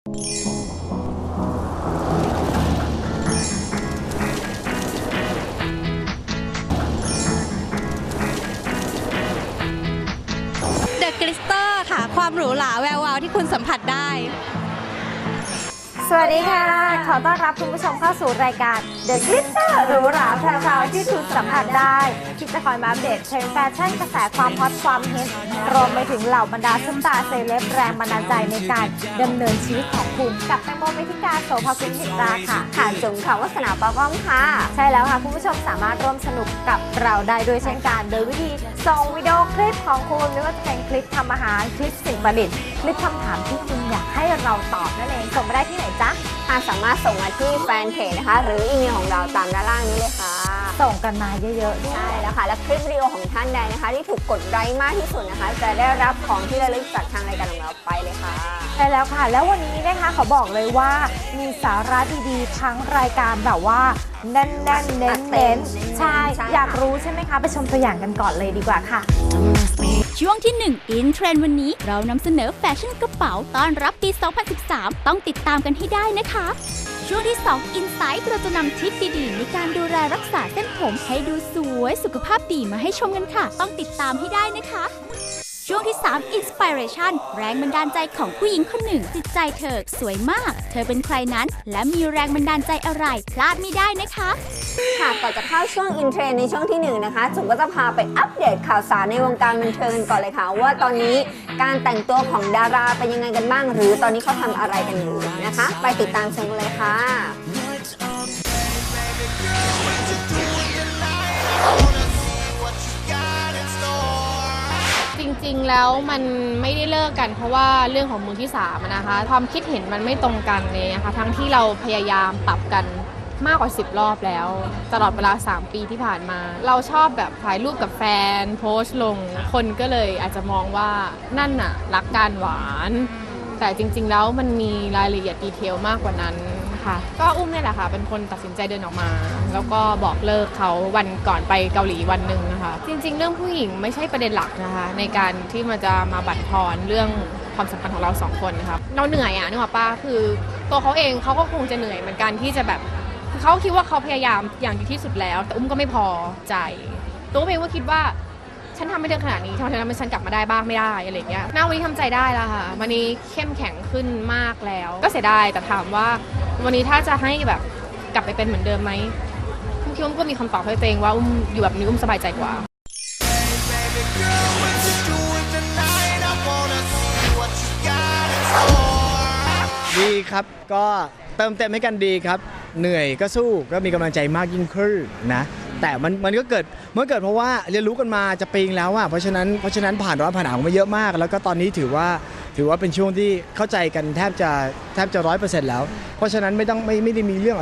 เดอะคริสเตอร์ค่ะ ความหรูหราแวววาวที่คุณสัมผัสได้ สวัสดีค่ะ ขอต้อนรับคุณผู้ชมเข้าสู่รายการ The Glitter หรูหราแพรวๆที่คุณสัมผัสได้ ที่จะคอยมาอัปเดตเทรนด์แฟชั่นกระแสความฮอตความฮิตรวมไปถึงเหล่าบรรดาซุปตาร์เซเลบแรงบันดาลใจในการดำเนินชีวิตของคุณกับแตงโมเมธิกาโสภาคุณจิตราค่ะ ค่ะจุ๋มค่ะวัฒนาปาป้อมค่ะ ใช่แล้วค่ะ คุณผู้ชมสามารถร่วมสนุกกับเราได้ด้วยเช่นกันโดยวิธีส่งวิดีโอคลิปของคุณไม่ว่าจะเป็นคลิปทำอาหารคลิปสิ่งประดิษฐ์หรือคำถามที่คุณอยากให้เราตอบนั่นเองส่งมาได้ที่ไหนจ๊ะค่ะสามารถส่งมาที่แฟนเพจนะคะ หรืออีเมลของเราตามด้านล่างนี้เลยค่ะ ส่งกันมาเยอะๆด้วย ใช่แล้วค่ะ และคลิปวิดีโอของท่านใดนะคะ ที่ถูกกดไลค์มากที่สุดนะคะ จะได้รับของที่ระลึกจากทางรายการของเราไปเลยค่ะ ใช่แล้วค่ะ แล้ววันนี้นะคะขอบอกเลยว่ามีสาระดีๆ ทั้งรายการแบบว่าแน่นๆเน้นๆใช่ ใช่ค่ะ อยากรู้ใช่ไหมคะ ไปชมตัวอย่างกันก่อนเลยดีกว่าค่ะ ช่วงที่ 1 อินเทรนด์วันนี้เรานำเสนอแฟชั่นกระเป๋าต้อนรับปี 2013 ต้องติดตามกันให้ได้นะคะ ช่วงที่2อินไซต์เราจะนำทริปดีๆ ในการดูแลรักษาเส้นผมให้ดูสวยสุขภาพดีมาให้ชมกันค่ะ ต้องติดตามให้ได้นะคะ ช่วงที่ 3 Inspiration แรงบันดาลใจของผู้หญิงคนหนึ่ง จิตใจเธอสวยมาก เธอเป็นใครนั้น และมีแรงบันดาลใจอะไร พลาดไม่ได้นะคะ ค่ะก่อนจะเข้าช่วงอินเทรนในช่วงที่หนึ่งนะคะจุ๋มก็จะพาไปอัปเดตข่าวสารในวงการบันเทิงกันก่อนเลยค่ะ ว่าตอนนี้การแต่งตัวของดาราเป็นยังไงกันบ้าง หรือตอนนี้เขาทำอะไรกันอยู่นะคะ ไปติดตามชมกันเลยค่ะ จริงๆ แล้วมันไม่ได้เลิกกัน เพราะว่าเรื่องของมือที่สามอะนะคะ ความคิดเห็นมันไม่ตรงกันเลยนะคะทั้งที่เราพยายามปรับกัน มากกว่า 10 รอบแล้ว ตลอดเวลา 3 ปีที่ผ่านมา เราชอบแบบถ่ายรูปกับแฟน โพสต์ลง คนก็เลยอาจจะมองว่านั่นน่ะ รักการหวาน แต่จริง ๆ แล้วมันมีรายละเอียดดีเทลมากกว่านั้นค่ะ ก็อุ้มเนี่ยแหละค่ะ เป็นคนตัดสินใจเดินออกมา แล้วก็บอกเลิกเขาวันก่อนไปเกาหลีวันหนึ่งนะคะ จริง ๆ เรื่องผู้หญิงไม่ใช่ประเด็นหลักนะคะ ในการที่มันจะมาบั่นทอนเรื่องความสัมพันธ์ของเราสองคนนะคะเราเหนื่อยอะนึกออกปะคือตัวเขาเองเขาก็คงจะเหนื่อยเหมือนกันที่จะแบบคือ เขาคิดว่าเขาพยายามอย่างดีที่สุดแล้ว แต่อุ้มก็ไม่พอใจ ตัวเองก็คิดว่าฉันทำไม่ได้ขนาดนี้ทำไมฉันทำให้ฉันกลับมาได้บ้างไม่ได้อะไรเงี้ยหน้าวันนี้ทำใจได้แล้วค่ะ วันนี้เข้มแข็งขึ้นมากแล้ว ก็เสียดายแต่ถามว่า วันนี้ถ้าจะให้แบบกลับไปเป็นเหมือนเดิมไหมอุ้มคิดว่าอุ้มก็มีคำตอบให้ตัวเองว่าอุ้มอยู่แบบนี้อุ้มสบายใจกว่า ดีครับก็เติมเต็มให้กันดีครับ เหนื่อยก็สู้ก็มีกำลังใจมากยิ่งขึ้นนะ แต่มันมันก็เกิดมันเกิดเพราะว่าเรียนรู้กันมาจะปีงแล้วอะเพราะฉะนั้นเพราะฉะนั้นผ่านร้อนผ่านหนาวมาเยอะมาก แล้วก็ตอนนี้ถือว่าถือว่าเป็นช่วงที่เข้าใจกันแทบจะแทบจะร้อยเปอร์เซ็นต์แล้ว เพราะฉะนั้นไม่ต้องไม่ไม่ได้มีเรื่อง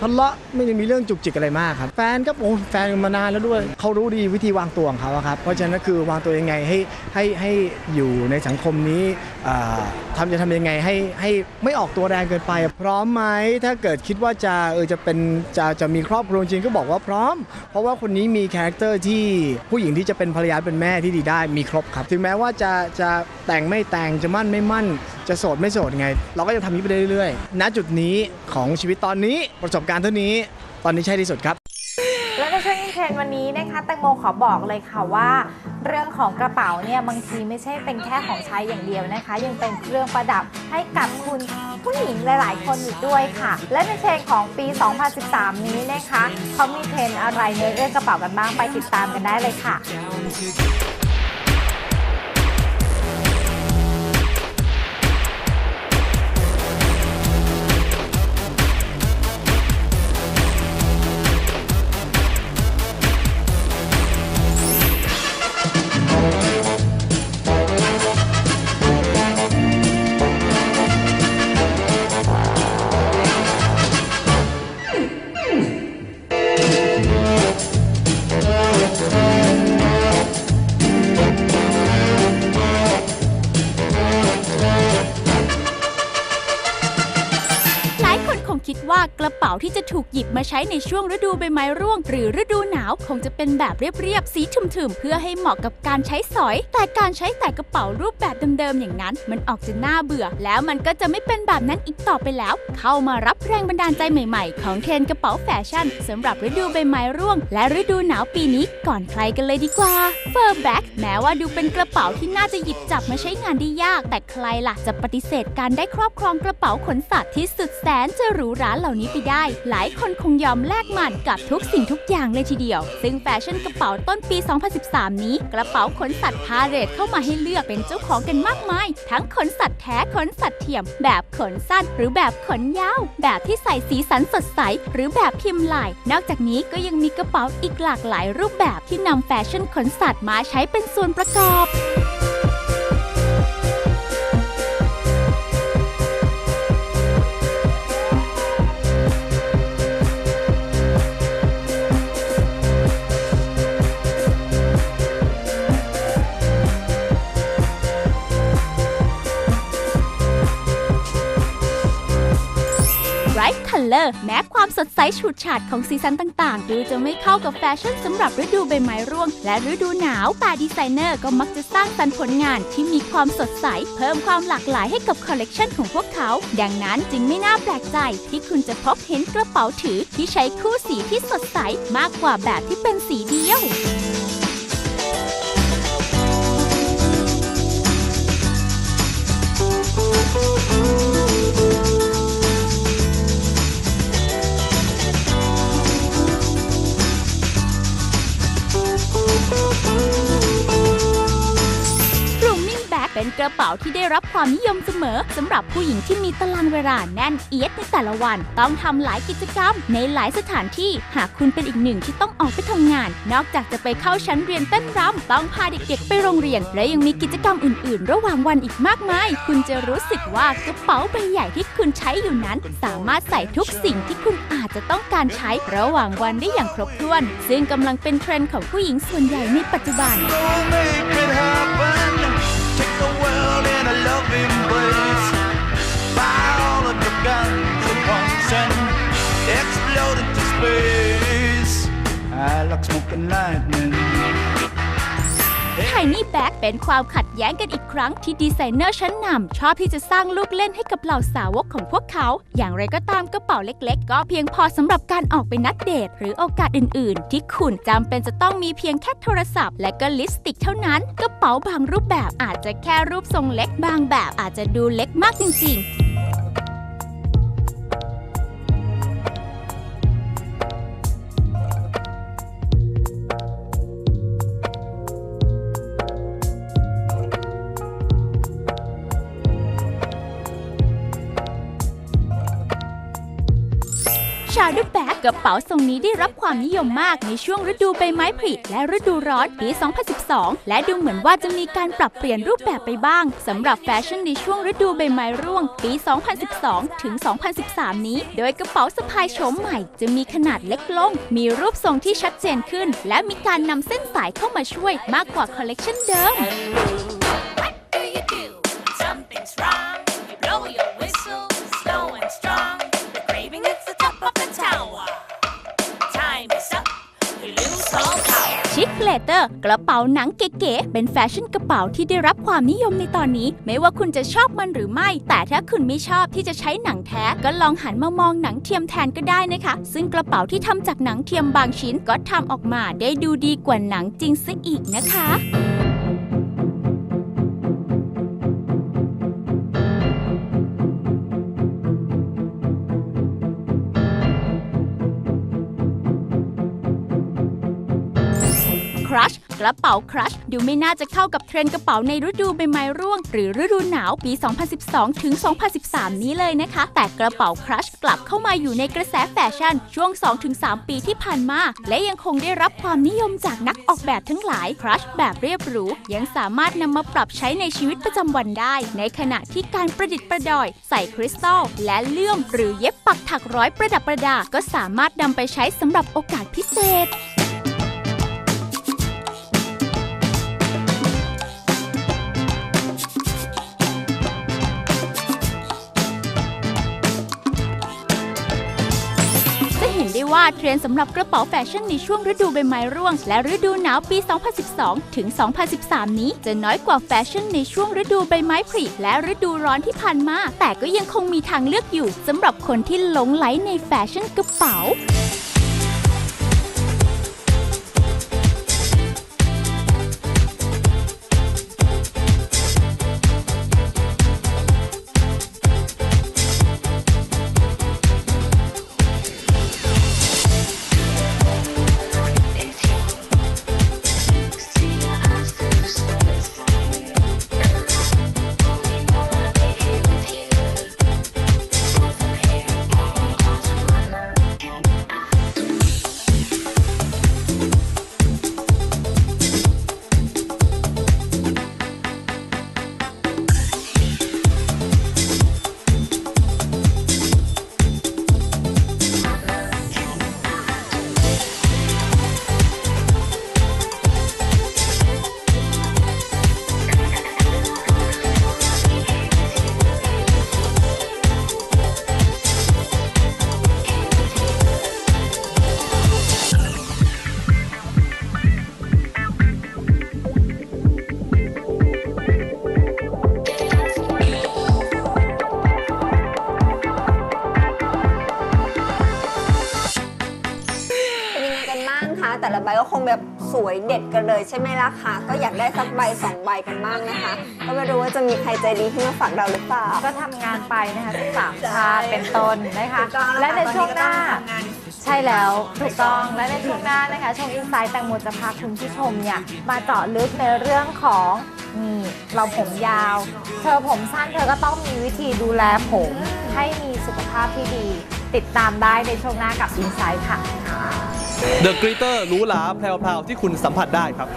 ทะเลาะไม่ได้มีเรื่องจุกจิกอะไรมากครับ แฟนก็โอ้แฟนมานานแล้วด้วยเขารู้ดีวิธีวางตัวของเขาอะครับ เพราะฉะนั้นคือวางตัวยังไงให้ให้ให้อยู่ในสังคมนี้อ่าทำจะทำยังไงให้ให้ไม่ออกตัวแรงเกินไป พร้อมไหมถ้าเกิดคิดว่าจะเออจะเป็นจะจะมีครอบครัวจริงก็บอกว่าพร้อม เพราะว่าคนนี้มีคาแรคเตอร์ที่ผู้หญิงที่จะเป็นภรรยาเป็นแม่ที่ดีได้มีครบครับถึงแม้ว่าจะจะแต่งไม่แต่งจะมั่นไม่มั่น จะโสดไม่โสดไง เราก็จะทำนี้ไปเรื่อยๆณจุดนี้ของชีวิตตอนนี้ประสบการณ์เท่านี้ ตอนนี้ใช่ที่สุดครับและในช่วงอินเทรนด์วันนี้นะคะแตงโมขอบอกเลยค่ะว่า เรื่องของกระเป๋าเนี่ยบางทีไม่ใช่เป็นแค่ของใช้อย่างเดียวนะคะ ยังเป็นเครื่องประดับให้กับคุณผู้หญิงหลาย ๆ คนอีกด้วยค่ะ และในเทรนด์ของปี 2013 นี้นะคะเขามีเทรนด์อะไรในเรื่องกระเป๋ากันบ้างไปติดตามกันได้เลยค่ะ มาใช้ในช่วงฤดูใบไม้ร่วงหรือฤดูาวคงจะเป็นแบบเรียบๆ สีทึมๆ เพื่อให้เหมาะกับการใช้สอย แต่การใช้แต่กระเป๋ารูปแบบเดิมๆ อย่างนั้น มันออกจะน่าเบื่อ แล้วมันก็จะไม่เป็นแบบนั้นอีกต่อไปแล้ว เข้ามารับแรงบันดาลใจใหม่ๆ ของเทรนกระเป๋าแฟชั่นสำหรับฤดูใบไม้ร่วง และฤดูหนาวปีนี้ก่อนใครกันเลยดีกว่าเฟอร์แบ็กแม้ว่าดูเป็นกระเป๋าที่น่าจะหยิบจับมาใช้งานได้ยาก แต่ใครล่ะจะปฏิเสธการได้ครอบครองกระเป๋าขนสัตว์ที่สุดแสนจะหรูหราเหล่านี้ไปได้ หลายคนคงยอมแลกมันกับทุกสิ่งทุกอย่างเลยทีเดียวซึ่งแฟชั่นกระเป๋าต้นปี 2013 นี้ กระเป๋าขนสัตว์พาเรตเข้ามาให้เลือกเป็นเจ้าของกันมากมาย ทั้งขนสัตว์แท้ขนสัตว์เทียม แบบขนสั้นหรือแบบขนยาว แบบที่ใส่สีสันสดใส หรือแบบพิมพ์ลาย นอกจากนี้ก็ยังมีกระเป๋าอีกหลากหลายรูปแบบที่นำแฟชั่นขนสัตว์มาใช้เป็นส่วนประกอบ Bright Color แม้ความสดใสฉูดฉาดของสีสันต่างๆ ดูจะไม่เข้ากับแฟชั่นสำหรับฤดูใบไม้ร่วง และฤดูหนาวแต่ดีไซเนอร์ก็มักจะสร้างสรรค์ผลงานที่มีความสดใส เพิ่มความหลากหลายให้กับคอลเลกชันของพวกเขา ดังนั้นจึงไม่น่าแปลกใจ ที่คุณจะพบเห็นกระเป๋าถือที่ใช้คู่สีที่สดใสมากกว่าแบบที่เป็นสีเดียว ระเป๋าที่ได้รับความนิยมเสมอสำหรับผู้หญิงที่มีตารางเวลาแน่นเอียดในแต่ละวัน ต้องทำหลายกิจกรรม ในหลายสถานที่ หากคุณเป็นอีกหนึ่งที่ต้องออกไปทำงาน นอกจากจะไปเข้าชั้นเรียนเต้นรำต้องพาเด็กๆ ไปโรงเรียน และยังมีกิจกรรมอื่นๆ ระหว่างวันอีกมากมาย คุณจะรู้สึกว่ากระเป๋าใบใหญ่ที่คุณใช้อยู่นั้น สามารถใส่ทุกสิ่งที่คุณอาจจะต้องการใช้ระหว่างวันได้อย่างครบถ้วน ซึ่งกำลังเป็นเทรนด์ของผู้หญิงส่วนใหญ่ในปัจจุบัน Gonna make it happen. I like smoking lightning. Tiny Bag เป็นความขัดแย้งกันอีกครั้งที่ดีไซเนอร์ชั้นนำชอบที่จะสร้างลูกเล่นให้กับเหล่าสาวกของพวกเขา อย่างไรก็ตามกระเป๋าเล็กๆ ก็เพียงพอสำหรับการออกไปนัดเดท หรือโอกาสอื่นๆ ที่คุณจำเป็นจะต้องมีเพียงแค่โทรศัพท์ และก็ลิปสติกเท่านั้น กระเป๋าบางรูปแบบอาจจะแค่รูปทรงเล็กบางแบบอาจจะดูเล็กมากจริงๆ ชาดูแบกกระเป๋าทรงนี้ได้รับความนิยมมากในช่วงฤดูใบไม้ผลิและฤดูร้อนปี 2012 และดูเหมือนว่าจะมีการปรับเปลี่ยนรูปแบบไปบ้างสำหรับแฟชั่นในช่วงฤดูใบไม้ร่วงปี 2012 ถึง 2013 นี้ โดยกระเป๋าสะพายโฉมใหม่ จะมีขนาดเล็กลง มีรูปทรงที่ชัดเจนขึ้น และมีการนำเส้นสายเข้ามาช่วยมากกว่าคอลเลกชันเดิม เลเตอร์ กระเป๋าหนังเก๋ๆ เป็นแฟชั่นกระเป๋าที่ได้รับความนิยมในตอนนี้ ไม่ว่าคุณจะชอบมันหรือไม่ แต่ถ้าคุณไม่ชอบที่จะใช้หนังแท้ ก็ลองหันมามองหนังเทียมแทนก็ได้นะคะ ซึ่งกระเป๋าที่ทำจากหนังเทียมบางชิ้นก็ทำออกมาได้ดูดีกว่าหนังจริงซะอีกนะคะ รัชกระเป๋าครัชดูไม่น่าจะเข้ากับเทรนด์กระเป๋าในฤดูใบไม้ร่วง หรือฤดูหนาวปี 2012 ถึง 2013 นี้เลยนะคะ แต่กระเป๋าครัชกลับเข้ามาอยู่ในกระแสแฟชั่นช่วง 2-3 ปีที่ผ่านมา และยังคงได้รับความนิยมจากนักออกแบบทั้งหลายครัชแบบเรียบหรูยังสามารถนำมาปรับใช้ในชีวิตประจำวันได้ ในขณะที่การประดิษฐ์ประดอย ใส่คริสตัลและเลื่อม หรือเย็บปักถักร้อยประดับประดา ก็สามารถนำไปใช้สำหรับโอกาสพิเศษ็นได้ว่าเทรนด์สำหรับกระเป๋าแฟชั่นในช่วงฤดูใบไม้ร่วง และฤดูหนาวปี 2012 ถึง 2013 นี้ จะน้อยกว่าแฟชั่นในช่วงฤดูใบไม้ผลิและฤดูร้อนที่ผ่านมา แต่ก็ยังคงมีทางเลือกอยู่สำหรับคนที่หลงไหลในแฟชั่นกระเป๋า แต่ละใบก็คงแบบสวยเด็ดกันเลยใช่ไหมล่ะคะ ก็อยากได้สักใบสองใบกันบ้างนะคะ ก็ไม่รู้ว่าจะมีใครใจดีที่มาฝากเราหรือเปล่า ก็ทำงานไปนะคะ13ชาติเป็นต้นนะคะ ถูกต้องและในช่วงหน้า ตอนนี้ก็ต้องทำงานใช่แล้วถูกต้องและในช่วงหน้านะคะช่วงอินไซต์แตงโมจะพาคุณผู้ชมเนี่ยมาเจาะลึกในเรื่องของนี่เราผมยาว เธอผมสั้นเธอก็ต้องมีวิธีดูแลผมให้มีสุขภาพที่ดี ติดตามได้ในช่วงหน้ากับอินไซต์ค่ะ The Glitter หรู้หราแพรวๆที่คุณสัมผัสได้ครับ